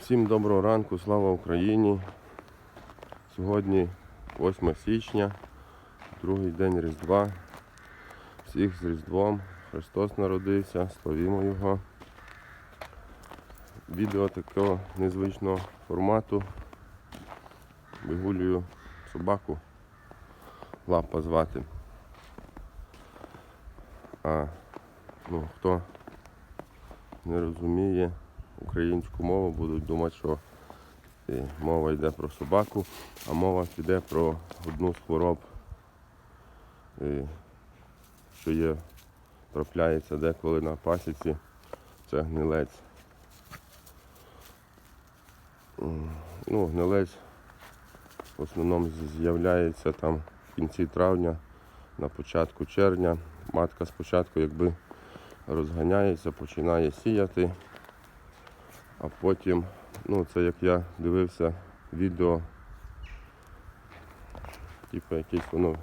Всім доброго ранку, слава Україні. Сьогодні 8 січня, другий день Різдва. Всіх з Різдвом. Христос народився, славімо Його. Відео такого незвичного формату. Вигулюю собаку. Лапа звати. А ну, хто не розуміє українську мову, будуть думати, що е, мова йде про собаку, а мова піде про одну з хвороб, е, що є, трапляється деколи на пасіці, це гнилець. Ну, гнилець в основному з'являється там в кінці травня, на початку червня. Матка спочатку якби розганяється, починає сіяти. А потім, ну це як я дивився відео, типу якесь воно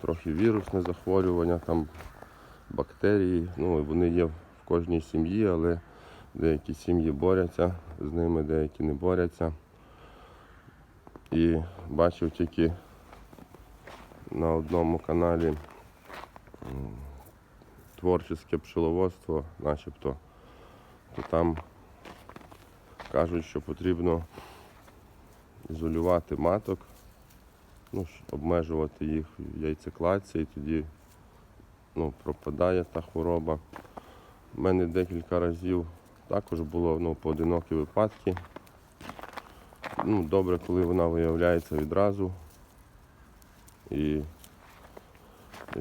трохи вірусне захворювання, там бактерії, ну вони є в кожній сім'ї, але деякі сім'ї борються з ними, деякі не борються. І бачив тільки на одному каналі м, творче пчеловодство, начебто, то там кажуть, що потрібно ізолювати маток, ну, обмежувати їх в яйцекладці, і тоді ну, пропадає та хвороба. У мене декілька разів також було ну, поодинокі випадки. Ну, добре, коли вона виявляється відразу. І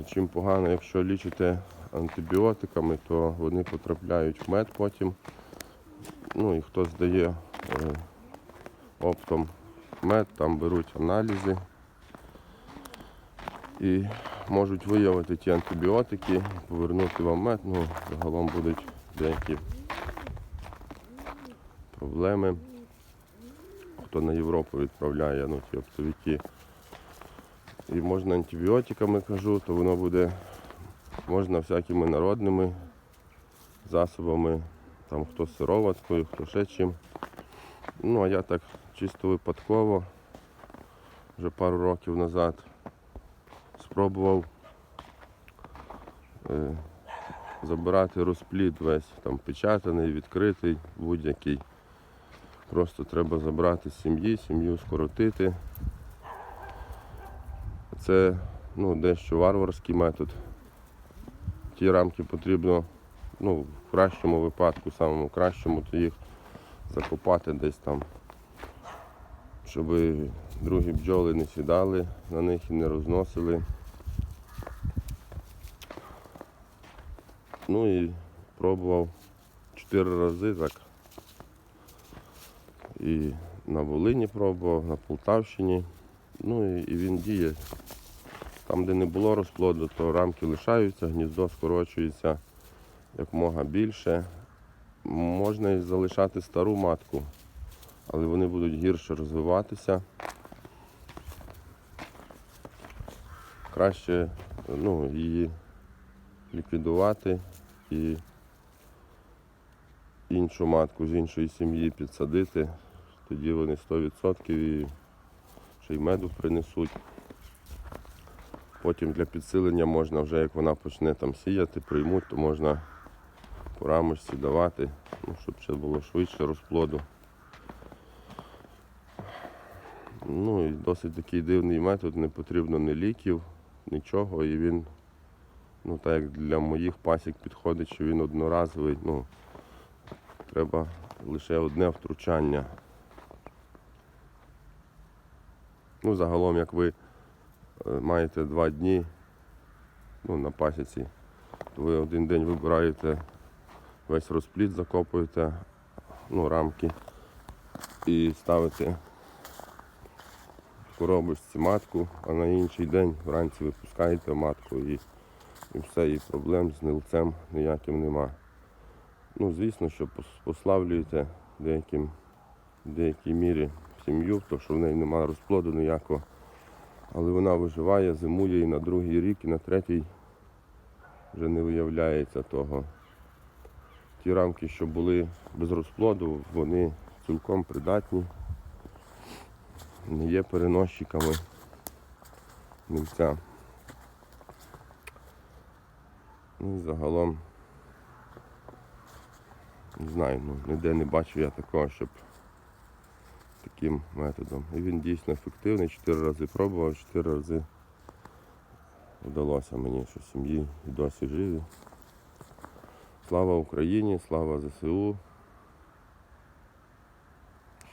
чим погано, якщо лічите антибіотиками, то вони потрапляють в мед потім. Ну і хто здає е, оптом мед, там беруть аналізи і можуть виявити ті антибіотики, повернути вам мед, ну, загалом будуть деякі проблеми. Хто на Європу відправляє, ну ті оптовики. І можна антибіотиками кажу, то воно буде можна всякими народними засобами, там хто сироваткою, хто ще чим. Ну а я так чисто випадково вже пару років назад спробував е, забирати розплід весь, там печатаний, відкритий, будь-який. Просто треба забрати сім'ї, сім'ю скоротити. Це ну, дещо варварський метод. Ті рамки потрібно ну, в кращому випадку, самому кращому, то їх закопати десь там, щоб другі бджоли не сідали на них і не розносили. Ну і пробував чотири рази так. І на Волині пробував, на Полтавщині. Ну і він діє. Там, де не було розплоду, то рамки лишаються, гніздо скорочується якмога більше. Можна і залишати стару матку, але вони будуть гірше розвиватися. Краще ну, її ліквідувати і іншу матку з іншої сім'ї підсадити. Тоді вони 100% і ще й меду принесуть. Потім для підсилення можна вже, як вона почне там сіяти, приймуть, то можна по рамочці давати, ну, щоб ще було швидше розплоду. Ну і досить такий дивний метод, не потрібно ні ліків, нічого. І він, ну так як для моїх пасік підходить, що він одноразовий, ну, треба лише одне втручання. Ну, загалом, як ви е, маєте два дні ну, на пасіці, то ви один день вибираєте весь розплід, закопуєте ну, рамки і ставите в коробочці матку, а на інший день вранці випускаєте матку і, і все, і проблем з нилцем ніяким нема. Ну, звісно, що пос- послаблюєте деяким, в деякій мірі сім'ю, тому що в неї немає розплоду ніякого. Але вона виживає, зимує і на другий рік, і на третій вже не виявляється того. Ті рамки, що були без розплоду, вони цілком придатні, не є переносчиками мільця. Ну загалом не знаю, ну ніде не бачив я такого, щоб таким методом. І він дійсно ефективний. Чотири рази пробував, чотири рази вдалося мені, що сім'ї і досі живі. Слава Україні, слава ЗСУ.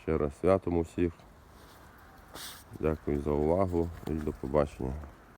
Ще раз святом усіх. Дякую за увагу і до побачення.